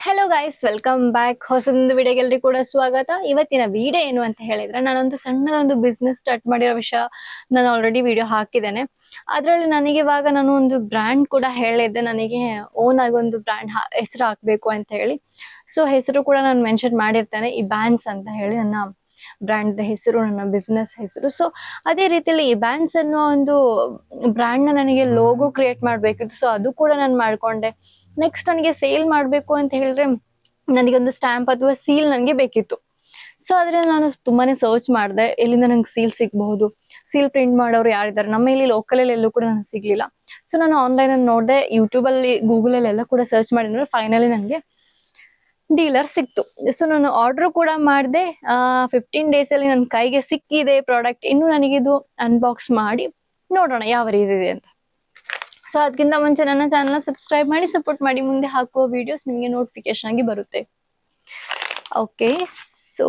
Hello guys welcome back ಹೊಸದೊಂದು ವಿಡಿಯೋಗೆ ಎಲ್ರಿಗೂ ಕೂಡ ಸ್ವಾಗತ. ಇವತ್ತಿನ ವಿಡಿಯೋ ಏನು ಅಂತ ಹೇಳಿದ್ರೆ, ನಾನೊಂದು ಸಣ್ಣದೊಂದು ಬಿಸ್ನೆಸ್ ಸ್ಟಾರ್ಟ್ ಮಾಡಿರೋ ವಿಷಯ ನಾನು ಆಲ್ರೆಡಿ ವಿಡಿಯೋ ಹಾಕಿದ್ದೇನೆ. ಅದರಲ್ಲಿ ನನಗೆ ಇವಾಗ ನಾನು ಒಂದು ಬ್ರ್ಯಾಂಡ್ ಕೂಡ ಹೇಳಿದ್ದೆ. ನನಗೆ ಓನ್ ಆಗಿ ಒಂದು ಬ್ರ್ಯಾಂಡ್ ಹೆಸರು ಹಾಕಬೇಕು ಅಂತ ಹೇಳಿ. ಸೊ ಹೆಸರು ಕೂಡ ನಾನು ಮೆನ್ಷನ್ ಮಾಡಿರ್ತೇನೆ. ಈ ಬ್ಯಾಂಡ್ಸ್ ಅಂತ ಹೇಳಿ ನನ್ನ ಬ್ರ್ಯಾಂಡ್ ಹೆಸರು, ನನ್ನ ಬಿಸ್ನೆಸ್ ಹೆಸರು. ಸೊ ಅದೇ ರೀತಿಯಲ್ಲಿ ಈ ಬ್ಯಾಂಡ್ಸ್ ಅನ್ನೋ ಒಂದು ಬ್ರ್ಯಾಂಡ್ನ ನನಗೆ ಲೋಗೋ ಕ್ರಿಯೇಟ್ ಮಾಡಬೇಕಿತ್ತು. ಸೊ ಅದು ಕೂಡ ನಾನು ಮಾಡ್ಕೊಂಡೆ. ನೆಕ್ಸ್ಟ್ ನನಗೆ ಸೇಲ್ ಮಾಡಬೇಕು ಅಂತ ಹೇಳಿದ್ರೆ ನನಗೆ ಒಂದು ಸ್ಟ್ಯಾಂಪ್ ಅಥವಾ ಸೀಲ್ ನನಗೆ ಬೇಕಿತ್ತು. ಸೊ ಅದ್ರಿಂದ ನಾನು ತುಂಬಾನೇ ಸರ್ಚ್ ಮಾಡಿದೆ. ಎಲ್ಲಿಂದ ನಂಗೆ ಸೀಲ್ ಸಿಗಬಹುದು? ಸೀಲ್ ಪ್ರಿಂಟ್ ಮಾಡೋರು ಯಾರಿದ್ದಾರೆ? ನಮ್ಮ ಇಲ್ಲಿ ಲೋಕಲ್ ಅಲ್ಲಿ ಎಲ್ಲೂ ಕೂಡ ನನಗೆ ಸಿಗ್ಲಿಲ್ಲ. ಸೊ ನಾನು ಆನ್ಲೈನ್ ಅಲ್ಲಿ ನೋಡಿದೆ. ಯೂಟ್ಯೂಬಲ್ಲಿ ಅಲ್ಲಿ ಗೂಗಲ್ ಅಲ್ಲಿ ಎಲ್ಲ ಕೂಡ ಸರ್ಚ್ ಮಾಡಿದ್ರೆ ಫೈನಲಿ ನನಗೆ ಡೀಲರ್ ಸಿಕ್ತು. ಸೊ ನಾನು ಆರ್ಡರ್ ಕೂಡ ಮಾಡಿದೆ. ಫಿಫ್ಟೀನ್ ಡೇಸ್ ಅಲ್ಲಿ ನನ್ನ ಕೈಗೆ ಸಿಕ್ಕಿದೆ ಪ್ರಾಡಕ್ಟ್ ಇನ್ನು ನನಗಿದು ಅನ್ಬಾಕ್ಸ್ ಮಾಡಿ ನೋಡೋಣ ಯಾವ ರೀತಿ ಇದೆ ಅಂತ. ಸೊ ಅದಕ್ಕಿಂತ ಮುಂಚೆ ನನ್ನ ಚಾನಲ್ ಸಬ್ಸ್ಕ್ರೈಬ್ ಮಾಡಿ ಸಪೋರ್ಟ್ ಮಾಡಿ. ಮುಂದೆ ಹಾಕುವ ವಿಡಿಯೋಸ್ ನಿಮಗೆ ನೋಟಿಫಿಕೇಶನ್ ಆಗಿ ಬರುತ್ತೆ. ಓಕೆ ಸೊ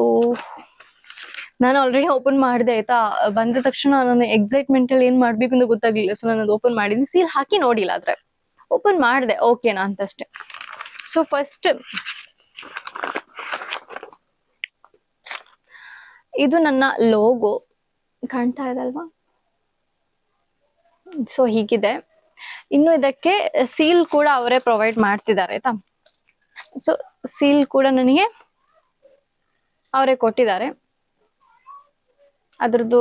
ನಾನು ಆಲ್ರೆಡಿ ಓಪನ್ ಮಾಡಿದೆ, ಆಯ್ತಾ? ಬಂದ ತಕ್ಷಣ ನನ್ನ ಎಕ್ಸೈಟ್ಮೆಂಟ್ ಅಲ್ಲಿ ಏನ್ ಮಾಡ್ಬೇಕು ಅಂತ ಗೊತ್ತಾಗ್ಲಿಲ್ಲ. ಸೊ ನಾನು ಅದು ಓಪನ್ ಮಾಡಿದ್ದೀನಿ ಸೀಲ್ ಹಾಕಿ ನೋಡಿಲ್ಲ ಆದ್ರೆ. ಓಪನ್ ಮಾಡಿದೆ. ಓಕೆನಾ ಅಂತಷ್ಟೇ. ಸೊ ಫಸ್ಟ್ ಇದು ನನ್ನ ಲೋಗೋ ಕಾಣ್ತಾ ಇದೆ ಅಲ್ವಾ? ಸೊ ಹೀಗಿದೆ. ಇನ್ನು ಇದಕ್ಕೆ ಸೀಲ್ ಕೂಡ ಅವರೇ ಪ್ರೊವೈಡ್ ಮಾಡ್ತಿದ್ದಾರೆ, ಆಯ್ತಾ? ಸೊ ಸೀಲ್ ಕೂಡ ನನಗೆ ಅವರೇ ಕೊಟ್ಟಿದ್ದಾರೆ. ಅದ್ರದ್ದು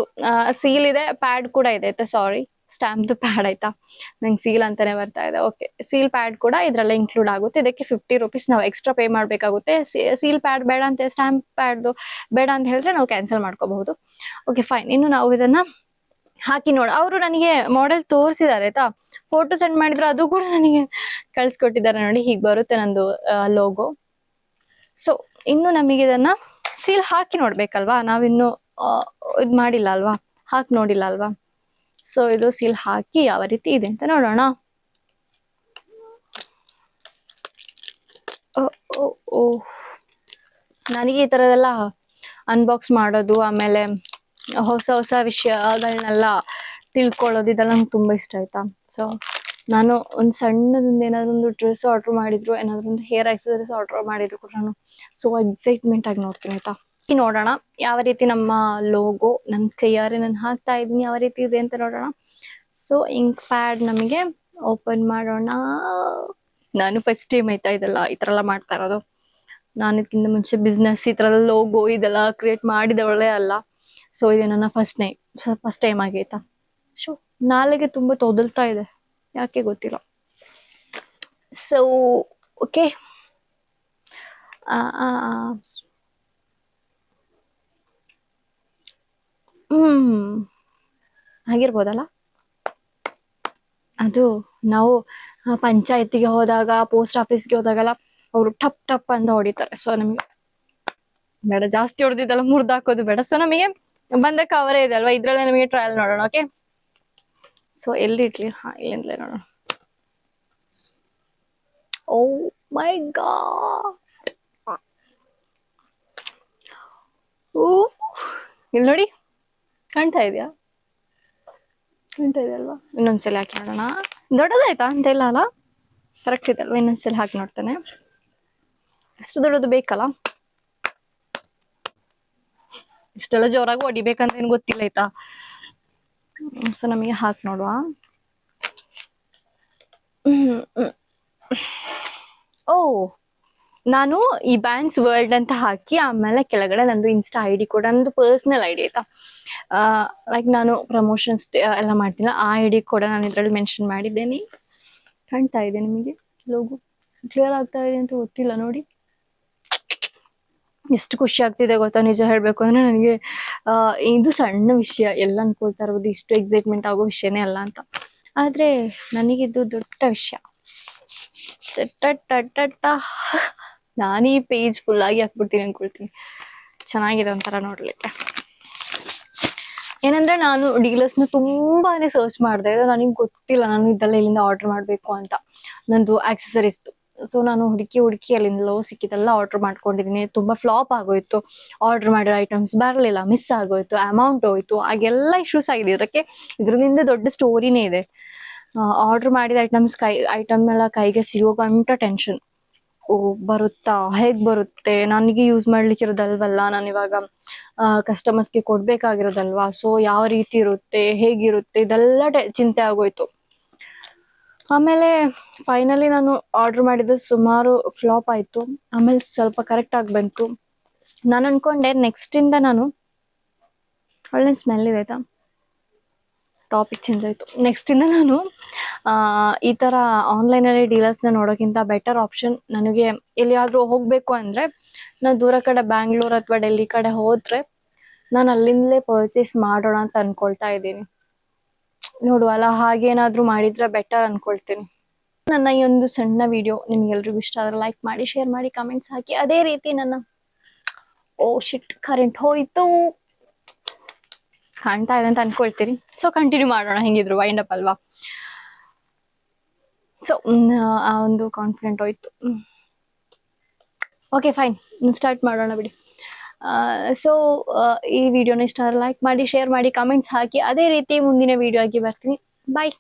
ಸೀಲ್ ಇದೆ ಪ್ಯಾಡ್ ಕೂಡ ಇದೆ, ಆಯ್ತಾ? ಸಾರಿ ಸ್ಟ್ಯಾಂಪ್ದು ಪ್ಯಾಡ್ ಆಯ್ತಾ? ನಂಗೆ ಸೀಲ್ ಅಂತಾನೆ ಬರ್ತಾ ಇದೆ. ಓಕೆ ಸೀಲ್ ಪ್ಯಾಡ್ ಕೂಡ ಇದ್ರಲ್ಲೇ ಇನ್ಕ್ಲೂಡ್ ಆಗುತ್ತೆ. ಇದಕ್ಕೆ ಫಿಫ್ಟಿ ರುಪೀಸ್ ನಾವು ಎಕ್ಸ್ಟ್ರಾ ಪೇ ಮಾಡಬೇಕಾಗುತ್ತೆ. ಸೀಲ್ ಪ್ಯಾಡ್ ಬೇಡ ಅಂತ ಸ್ಟ್ಯಾಂಪ್ ಪ್ಯಾಡ್ದು ಬೇಡ ಅಂತ ಹೇಳಿದ್ರೆ ನಾವು ಕ್ಯಾನ್ಸಲ್ ಮಾಡ್ಕೋಬಹುದು. ಓಕೆ ಫೈನ್ ಇನ್ನು ನಾವು ಇದನ್ನ ಹಾಕಿ ನೋಡ. ಅವರು ನನಗೆ ಮಾಡೆಲ್ ತೋರಿಸಿದ್ದಾರೆ ಆಯ್ತಾ? ಫೋಟೋ ಸೆಂಡ್ ಮಾಡಿದ್ರು ಅದು ಕೂಡ ನನಗೆ ಕಳ್ಸಿಕೊಟ್ಟಿದ್ದಾರೆ ನೋಡಿ. ಹೀಗೆ ಬರುತ್ತೆ ನಂದು ಲೋಗೋ ಸೊ ಇನ್ನು ನಮಗೆ ಇದನ್ನ ಸೀಲ್ ಹಾಕಿ ನೋಡ್ಬೇಕಲ್ವಾ? ನಾವಿನ್ನು ಇದು ಮಾಡಿಲ್ಲ ಅಲ್ವಾ? ಹಾಕಿ ನೋಡಿಲ್ಲ ಅಲ್ವಾ? ಸೊ ಇದು ಸೀಲ್ ಹಾಕಿ ಯಾವ ರೀತಿ ಇದೆ ಅಂತ ನೋಡೋಣ. ನನಗೆ ಈ ಥರದೆಲ್ಲ ಅನ್ಬಾಕ್ಸ್ ಮಾಡೋದು, ಆಮೇಲೆ ಹೊಸ ಹೊಸ ವಿಷಯಗಳನ್ನೆಲ್ಲ ತಿಳ್ಕೊಳ್ಳೋದು, ಇದೆಲ್ಲ ನಂಗೆ ತುಂಬಾ ಇಷ್ಟ ಆಯ್ತಾ. ಸೊ ನಾನು ಒಂದು ಸಣ್ಣದೊಂದು ಏನಾದ್ರು ಒಂದು ಡ್ರೆಸ್ ಆರ್ಡರ್ ಮಾಡಿದ್ರು ಏನಾದ್ರು ಒಂದು ಹೇರ್ ಆಕ್ಸಸರೀಸ್ ಆರ್ಡರ್ ಮಾಡಿದ್ರು ಕೂಡ ನಾನು ಸೊ ಎಕ್ಸೈಟ್ಮೆಂಟ್ ಆಗಿ ನೋಡ್ತೀನಿ ಆಯ್ತಾ. ನೋಡೋಣ, ಯಾವ ರೀತಿ ನಮ್ಮ ಲೋಗೋ ನನ್ನ ಕೈಯಾರೆ ನಾನು ಹಾಕ್ತಾ ಇದ್ದೀನಿ ಯಾವ ರೀತಿ ಇದೆ ಅಂತ ನೋಡೋಣ. ಸೊ ಇಂಕ್ ಪ್ಯಾಡ್ ನಮಗೆ ಓಪನ್ ಮಾಡೋಣ. ನಾನು ಫಸ್ಟ್ ಟೈಮ್ ಆಯ್ತಾ ಇದೆಲ್ಲ, ಈ ಥರ ಎಲ್ಲ ಮಾಡ್ತಾ ಇರೋದು. ನಾನು ಇದಕ್ಕಿಂತ ಮುಂಚೆ ಬಿಸ್ನೆಸ್ ಈ ಥರ ಲೋಗೋ ಇದೆಲ್ಲ ಕ್ರಿಯೇಟ್ ಮಾಡಿದವಳೇ ಅಲ್ಲ. ಸೊ ಇದು ನನ್ನ ಫಸ್ಟ್ ನೈ ಫಸ್ಟ್ ಟೈಮ್ ಆಗೈತಾ? ಶೋ ನಾಲೆಗೆ ತುಂಬಾ ತೊದಲ್ತಾ ಇದೆ. ಯಾಕೆ ಗೊತ್ತಿಲ್ಲ. So okay hmm. ಆಗಿರ್ಬೋದಲ್ಲ? ಅದು ನಾವು ಪಂಚಾಯತಿಗೆ ಹೋದಾಗ ಪೋಸ್ಟ್ ಆಫೀಸ್ಗೆ ಹೋದಾಗೆಲ್ಲ ಅವರು ಟಪ್ ಟಪ್ ಅಂತ ಹೊಡಿತಾರೆ. ಸೊ ನಮಗೆ ಬೇಡ. ಜಾಸ್ತಿ ಹೊಡೆದಿದ್ದಲ್ಲ ಮುರ್ದಾಕೋದು ಬೇಡ. ಸೊ ನಮಗೆ ಬಂದ ಕವರೇ ಇದೆ ಅಲ್ವಾ? ಇದ್ರಲ್ಲೇ ನಮಗೆ ಟ್ರಯಲ್ ನೋಡೋಣ ಓಕೆ ಸೊ ಎಲ್ಲಿ ಇಟ್ಲಿ ಹಾ, ಇಲ್ಲಿಂದಲೇ ನೋಡೋಣ. ಓ ಮೈ ಗಾ ಓ ಇಲ್ಲಿ ನೋಡಿ, ಕಾಣ್ತಾ ಇದೆಯಾ? ಕಾಣ್ತಾ ಇದೆ ಅಲ್ವಾ? ಇನ್ನೊಂದ್ಸಲ ಹಾಕಿ ನೋಡೋಣ. ದೊಡ್ಡದಾಯ್ತಾ ಅಂತ ಇಲ್ಲ ಅಲ್ಲ? ಕರೆಕ್ಟ್ ಇದೆ ಅಲ್ವಾ? ಇನ್ನೊಂದ್ಸಲ ಹಾಕಿ ನೋಡ್ತೇನೆ. ಎಷ್ಟು ದೊಡ್ಡದು ಬೇಕಲ್ಲ? ಇಷ್ಟೆಲ್ಲ ಜೋರಾಗಿ ಹೊಡಿಬೇಕಂತ ಏನ್ ಗೊತ್ತಿಲ್ಲ ಆಯ್ತಾ? ಸೊ ನಮಗೆ ಹಾಕ್ ನೋಡುವ. ಓ, ನಾನು ಈ ಬ್ಯಾಂಕ್ಸ್ ವರ್ಲ್ಡ್ ಅಂತ ಹಾಕಿ ಆಮೇಲೆ ಕೆಳಗಡೆ ನಂದು ಇನ್ಸ್ಟಾ ಐ ಡಿ ಕೂಡ, ನಂದು ಪರ್ಸನಲ್ ಐ ಡಿ ಆಯ್ತಾ? ಲೈಕ್ ನಾನು ಪ್ರಮೋಷನ್ಸ್ ಎಲ್ಲ ಮಾಡ್ತೀನಿ ಆ ಐ ಡಿ ಕೂಡ ನಾನು ಇದ್ರಲ್ಲಿ ಮೆನ್ಷನ್ ಮಾಡಿದ್ದೇನೆ. ಕಾಣ್ತಾ ಇದೆ ನಿಮಗೆ ಲೋಗೋ ಕ್ಲಿಯರ್ ಆಗ್ತಾ ಇದೆ ಅಂತ ಗೊತ್ತಿಲ್ಲ, ನೋಡಿ. ಎಷ್ಟು ಖುಷಿ ಆಗ್ತಿದೆ ಗೊತ್ತಾ ನಿಜ ಹೇಳ್ಬೇಕು ಅಂದ್ರೆ ನನಗೆ ಇದು ಸಣ್ಣ ವಿಷಯ, ಎಲ್ಲ ಅನ್ಕೊಳ್ತಾ ಇರೋದು, ಇಷ್ಟು ಎಕ್ಸೈಟ್ಮೆಂಟ್ ಆಗೋ ವಿಷಯನೇ ಅಲ್ಲ ಅಂತ. ಆದ್ರೆ ನನಗಿದು ದೊಡ್ಡ ವಿಷಯ. ನಾನು ಈ ಪೇಜ್ ಫುಲ್ ಆಗಿ ಹಾಕ್ಬಿಡ್ತೀನಿ ಅನ್ಕೊಳ್ತೀನಿ. ಚೆನ್ನಾಗಿದೆ ಒಂಥರ ನೋಡ್ಲಿಕ್ಕೆ. ಏನಂದ್ರೆ ನಾನು ಡೀಲರ್ಸ್ನ ತುಂಬಾನೇ ಸರ್ಚ್ ಮಾಡಿದೆ. ನನಗೆ ಗೊತ್ತಿಲ್ಲ ನಾನು ಇದೆಲ್ಲ ಇಲ್ಲಿಂದ ಆರ್ಡರ್ ಮಾಡ್ಬೇಕು ಅಂತ. ನಂದು ಆಕ್ಸೆಸರೀಸ್ ಸೊ ನಾನು ಹುಡುಕಿ ಹುಡುಕಿ ಅಲ್ಲಿಂದಲೋ ಸಿಕ್ಕಿದೆಲ್ಲ ಆರ್ಡರ್ ಮಾಡ್ಕೊಂಡಿದ್ದೀನಿ. ತುಂಬಾ ಫ್ಲಾಪ್ ಆಗೋಯ್ತು. ಆರ್ಡರ್ ಮಾಡಿರೋ ಐಟಮ್ಸ್ ಬರಲಿಲ್ಲ ಮಿಸ್ ಆಗೋಯ್ತು ಅಮೌಂಟ್ ಹೋಯ್ತು, ಹಾಗೆಲ್ಲ ಇಶ್ಯೂಸ್ ಆಗಿದೆ. ಇದಕ್ಕೆ ಇದರಿಂದ ದೊಡ್ಡ ಸ್ಟೋರಿನೇ ಇದೆ. ಆರ್ಡರ್ ಮಾಡಿದ ಐಟಮ್ಸ್ ಕೈ ಐಟಮ್ ಎಲ್ಲ ಕೈಗೆ ಸಿಗೋ ಗಂಟ ಟೆನ್ಷನ್ ಓ, ಬರುತ್ತಾ? ಹೇಗ್ ಬರುತ್ತೆ? ನನಗೆ ಯೂಸ್ ಮಾಡ್ಲಿಕ್ಕೆ ಇರೋದಲ್ವಲ್ಲ ನಾನು ಇವಾಗ ಕಸ್ಟಮರ್ಸ್ಗೆ ಕೊಡ್ಬೇಕಾಗಿರೋದಲ್ವಾ? ಸೊ ಯಾವ ರೀತಿ ಇರುತ್ತೆ? ಹೇಗಿರುತ್ತೆ? ಇದೆಲ್ಲ ಚಿಂತೆ ಆಗೋಯ್ತು. ಆಮೇಲೆ ಫೈನಲಿ ನಾನು ಆರ್ಡರ್ ಮಾಡಿದ್ದು ಸುಮಾರು ಫ್ಲಾಪ್ ಆಯಿತು. ಆಮೇಲೆ ಸ್ವಲ್ಪ ಕರೆಕ್ಟ್ ಆಗಿ ಬಂತು. ನಾನು ಅನ್ಕೊಂಡೆ ನೆಕ್ಸ್ಟ್ ಇಂದ ನಾನು ಒಳ್ಳೆ ಸ್ಮೆಲ್ ಇದೆ ಆಯ್ತಾ? ಟಾಪಿಕ್ ಚೇಂಜ್ ಆಯಿತು. ನೆಕ್ಸ್ಟ್ ಇಂದ ನಾನು ಈ ಥರ ಆನ್ಲೈನಲ್ಲಿ ಡೀಲರ್ಸ್ನ ನೋಡೋಕ್ಕಿಂತ ಬೆಟರ್ ಆಪ್ಷನ್ ನನಗೆ ಎಲ್ಲಿಯಾದರೂ ಹೋಗಬೇಕು ಅಂದರೆ ನಾನು ದೂರ ಕಡೆ ಬ್ಯಾಂಗ್ಳೂರ್ ಅಥವಾ ಡೆಲ್ಲಿ ಕಡೆ ಹೋದರೆ ನಾನು ಅಲ್ಲಿಂದಲೇ ಪರ್ಚೇಸ್ ಮಾಡೋಣ ಅಂತ ಅಂದ್ಕೊಳ್ತಾ ಇದ್ದೀನಿ. ನೋಡುವಲ್ಲ, ಹಾಗೇನಾದ್ರೂ ಮಾಡಿದ್ರೆ ಬೆಟರ್ ಅನ್ಕೊಳ್ತೀನಿ. ನನ್ನ ಈ ಒಂದು ಸಣ್ಣ ವಿಡಿಯೋ ನಿಮ್ಗೆಲ್ರಿಗೂ ಇಷ್ಟ ಆದ್ರೆ ಲೈಕ್ ಮಾಡಿ ಶೇರ್ ಮಾಡಿ ಕಮೆಂಟ್ಸ್ ಹಾಕಿ. ಅದೇ ರೀತಿ ನನ್ನ, ಓ ಶಿಟ್ ಕರೆಂಟ್ ಹೋಯ್ತು. ಕಾಣ್ತಾ ಇದೆ ಅಂತ ಅನ್ಕೊಳ್ತೀರಿ ಸೊ ಕಂಟಿನ್ಯೂ ಮಾಡೋಣ. ಹೆಂಗಿದ್ರು ವೈಂಡ್ ಅಪ್ ಅಲ್ವಾ? ಸೊ ಆ ಒಂದು ಕಾನ್ಫಿಡೆಂಟ್ ಹೋಯ್ತು. ಓಕೆ ಫೈನ್ ಸ್ಟಾರ್ಟ್ ಮಾಡೋಣ ಬಿಡಿ. ಸೊ ಈ ವಿಡಿಯೋನ ಇಷ್ಟ ಲೈಕ್ ಮಾಡಿ ಶೇರ್ ಮಾಡಿ ಕಮೆಂಟ್ಸ್ ಹಾಕಿ, ಅದೇ ರೀತಿ ಮುಂದಿನ ವಿಡಿಯೋ ಆಗಿ ಬರ್ತೀನಿ. ಬಾಯ್